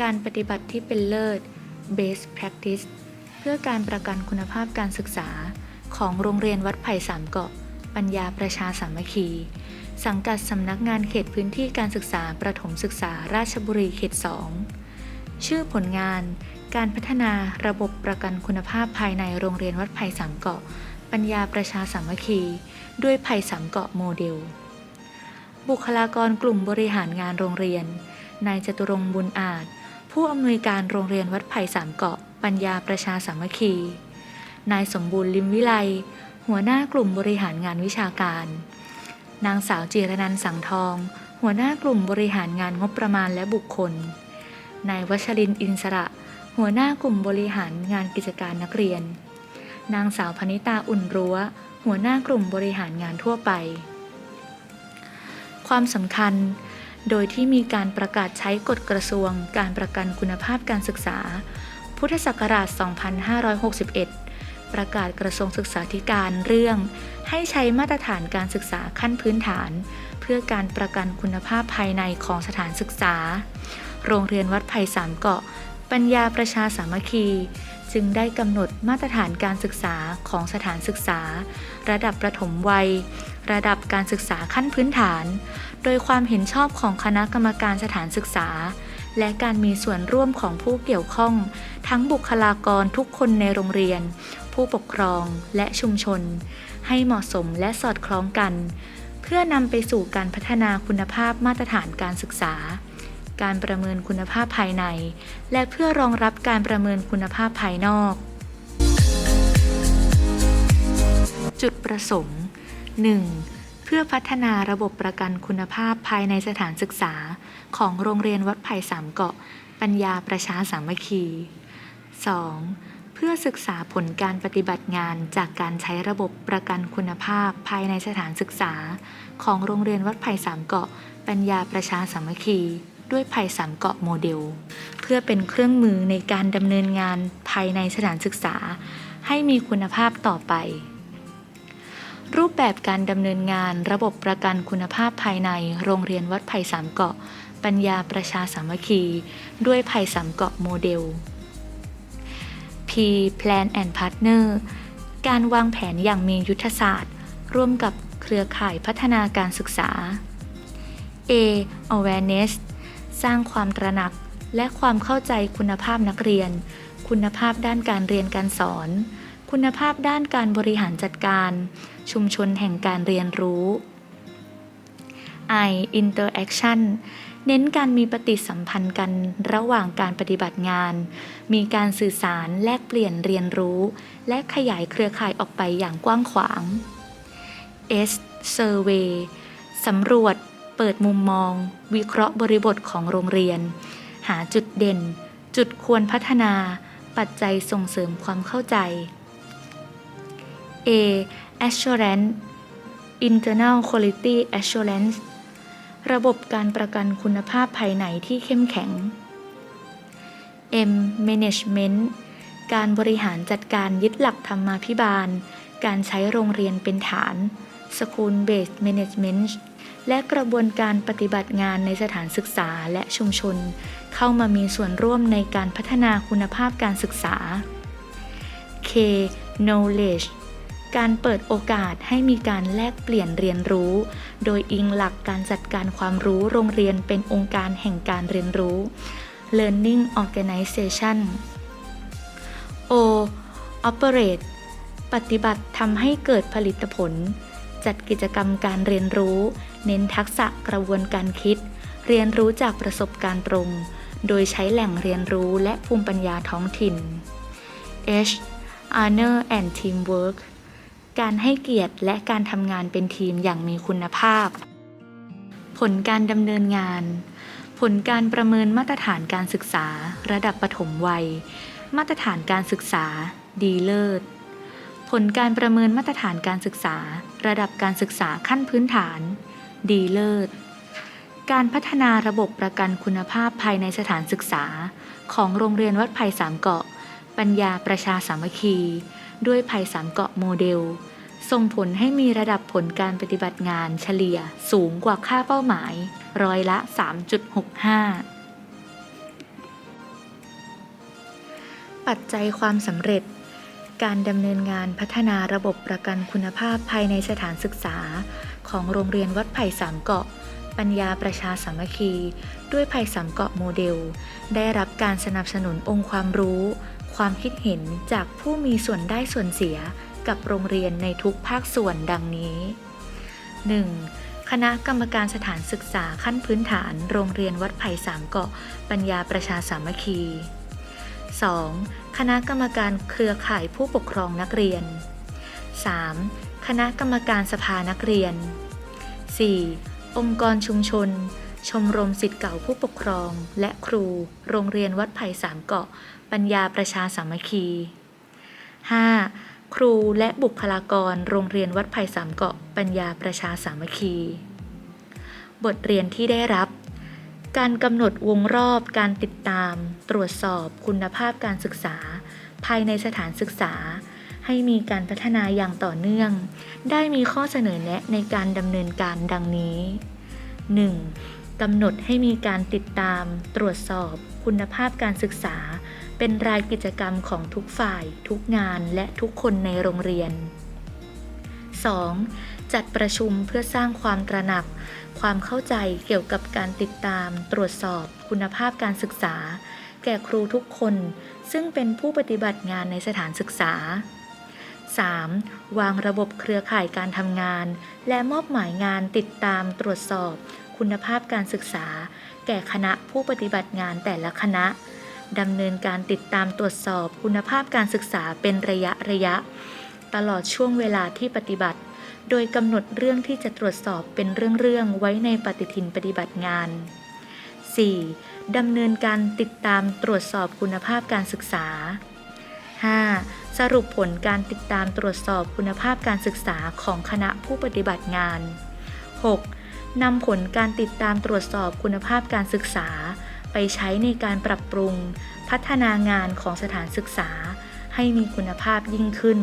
การปฏิบัติที่เป็นเลิศ Best Practice เพื่อการประกันคุณภาพการศึกษา ของโรงเรียนวัดไผ่สามเกาะ ปัญญาประชาสามัคคี สังกัดสำนักงานเขตพื้นที่การศึกษาประถมศึกษาราชบุรีเขต 2 ชื่อผลงาน การพัฒนาระบบประกันคุณภาพภายในโรงเรียนวัดไผ่สามเกาะ ปัญญาประชาสามัคคี ด้วยไผ่สามเกาะโมเดล บุคลากรกลุ่มบริหารงานโรงเรียนนายจตุรงค์บุญอาจ ผู้อำนวยการโรงเรียนวัดไผ่สามเกาะ ปัญญาประชาสามัคคี นายสมบูรณ์ลิมวิไล หัวหน้ากลุ่มบริหารงานวิชาการ นางสาวจิรนันสังทอง หัวหน้ากลุ่มบริหารงานงบประมาณและบุคคล นายวัชรินอินสระ หัวหน้ากลุ่มบริหารงานกิจการนักเรียน นางสาวพนิตาอุ่นรั้ว หัวหน้ากลุ่มบริหารงานทั่วไป ความสำคัญ โดยที่มีการประกาศใช้กฎกระทรวง การประกันคุณภาพการศึกษา พุทธศักราช 2561 ประกาศกระทรวงศึกษาธิการเรื่อง ให้ใช้มาตรฐานการศึกษาขั้นพื้นฐาน เพื่อการประกันคุณภาพภายในของสถานศึกษา โรงเรียนวัดไผ่สามเกาะ ปัญญาประชาสามัคคี จึงได้กำหนดมาตรฐานการศึกษาของสถานศึกษา ระดับประถมวัย ระดับการศึกษาขั้นพื้นฐาน โดยความเห็นชอบของคณะกรรมการสถานศึกษา และการมีส่วนร่วมของผู้เกี่ยวข้อง ทั้งบุคลากรทุกคนในโรงเรียน ผู้ปกครองและชุมชน ให้เหมาะสมและสอดคล้องกัน เพื่อนำไปสู่การพัฒนาคุณภาพมาตรฐานการศึกษา การประเมินคุณภาพภายใน และเพื่อรองรับการประเมินคุณภาพภายนอก จุดประสงค์ 1. เพื่อพัฒนาระบบประกันคุณภาพภายในสถานศึกษา ของโรงเรียนวัดไผ่สามเกาะ ปัญญาประชาสามัคคี 2. เพื่อศึกษาผลการปฏิบัติงานจากการใช้ระบบประกันคุณภาพภายในสถานศึกษา ของโรงเรียนวัดไผ่สามเกาะ ปัญญาประชาสามัคคี ด้วยไผ่สามเกาะโมเดล เพื่อเป็นเครื่องมือในการดำเนินงานภายในสถานศึกษา ให้มีคุณภาพต่อไป รูปแบบการดำเนินงานระบบประกันคุณภาพภายในโรงเรียนวัดไผ่สามเกาะ ปัญญาประชาสามัคคี ด้วยไผ่สามเกาะโมเดล P Plan and Partner การวางแผนอย่างมียุทธศาสตร์ ร่วมกับเครือข่ายพัฒนาการศึกษา A Awareness สร้างความตระหนัก และความเข้าใจคุณภาพนักเรียน คุณภาพด้านการเรียนการสอน คุณภาพด้านการบริหารจัดการ ชุมชนแห่งการเรียนรู้ I Interaction เน้นการมีปฏิสัมพันธ์กันระหว่างการปฏิบัติงาน มีการสื่อสารแลกเปลี่ยนเรียนรู้ และขยายเครือข่ายออกไปอย่างกว้างขวาง S Survey สำรวจ เปิดมุมมอง วิเคราะห์บริบทของโรงเรียน หาจุดเด่น จุดควรพัฒนา ปัจจัยส่งเสริมความเข้าใจ A Assurance Internal Quality Assurance ระบบการประกันคุณภาพภายในที่เข้มแข็ง M Management การบริหารจัดการยึดหลักธรรมาภิบาล การใช้โรงเรียนเป็นฐาน School Based Management และกระบวนการปฏิบัติงานในสถานศึกษาและชุมชน เข้ามามีส่วนร่วมในการพัฒนาคุณภาพการศึกษา K Knowledge การเปิดโอกาสให้มีการแลกเปลี่ยนเรียนรู้ โดยอิงหลักการจัดการความรู้โรงเรียนเป็นองค์การแห่งการเรียนรู้ Learning Organization O Operate ปฏิบัติทำให้เกิดผลิตผล จัดกิจกรรมการเรียนรู้ เน้นทักษะกระบวนการคิด เรียนรู้จากประสบการณ์ตรง โดยใช้แหล่งเรียนรู้และภูมิปัญญาท้องถิ่น H Honor and Teamwork การให้เกียรติและการทำงานเป็นทีมอย่างมีคุณภาพ ผลการดำเนินงาน ผลการประเมินมาตรฐานการศึกษา ระดับปฐมวัย มาตรฐานการศึกษา ดีเลิศ ผลการประเมินมาตรฐานการศึกษา ระดับการศึกษาขั้นพื้นฐาน ดีเลิศ การพัฒนาระบบประกันคุณภาพภายในสถานศึกษา ของโรงเรียนวัดไผ่สามเกาะ ปัญญาประชาสามัคคี ด้วยไผ่สามเกาะโมเดล ส่งผลให้มีระดับผลการปฏิบัติงานเฉลี่ยสูงกว่าค่าเป้าหมาย ร้อยละ 3.65 ปัจจัยความสำเร็จ การดำเนินงานพัฒนาระบบประกันคุณภาพภายในสถานศึกษา ของโรงเรียนวัดไผ่สามเกาะ ปัญญาประชาสามัคคี ด้วยไผ่สามเกาะโมเดล ได้รับการสนับสนุนองค์ความรู้ ความคิดเห็นจากผู้มีส่วนได้ส่วนเสียกับโรงเรียนในทุกภาคส่วนดังนี้ 1. คณะกรรมการสถานศึกษาขั้นพื้นฐาน โรงเรียนวัดไผ่สามเกาะ ปัญญาประชาสามัคคี 2. คณะกรรมการเครือข่ายผู้ปกครองนักเรียน 3. คณะกรรมการสภานักเรียน 4. องค์กรชุมชน ชมรมสิทธิ์เก่าผู้ปกครอง และครู โรงเรียนวัดไผ่สามเกาะ ปัญญาประชาสามัคคี 5. ครูและบุคลากร โรงเรียนวัดไผ่สามเกาะ ปัญญาประชาสามัคคี บทเรียนที่ได้รับ การกำหนดวงรอบการติดตาม ตรวจสอบคุณภาพการศึกษา ภายในสถานศึกษา ให้มีการพัฒนาอย่างต่อเนื่อง ได้มีข้อเสนอแนะในการดำเนินการดังนี้ 1. กำหนดให้มีการติดตาม ตรวจสอบ คุณภาพการศึกษา เป็นรายกิจกรรมของทุกฝ่าย ทุกงานและทุกคนในโรงเรียน 2. จัดประชุมเพื่อสร้างความตระหนัก ความเข้าใจเกี่ยวกับการติดตาม ตรวจสอบคุณภาพการศึกษา แก่ครูทุกคน ซึ่งเป็นผู้ปฏิบัติงานในสถานศึกษา 3. วางระบบเครือข่ายการทำงาน และมอบหมายงานติดตามตรวจสอบ คุณภาพการศึกษา แก่คณะผู้ปฏิบัติงานแต่ละคณะดำเนินการติดตามตรวจสอบคุณภาพการศึกษาเป็นระยะระยะ ตลอดช่วงเวลาที่ปฏิบัติ โดยกำหนดเรื่องที่จะตรวจสอบเป็นเรื่องๆไว้ในปฏิทินปฏิบัติงาน 4. ดำเนินการติดตามตรวจสอบคุณภาพการศึกษา 5. สรุปผลการติดตามตรวจสอบคุณภาพการศึกษาของคณะผู้ปฏิบัติงาน 6. นำผลการติดตามตรวจสอบคุณภาพการศึกษา ไปใช้ในการปรับปรุง พัฒนางานของสถานศึกษา ให้มีคุณภาพยิ่งขึ้น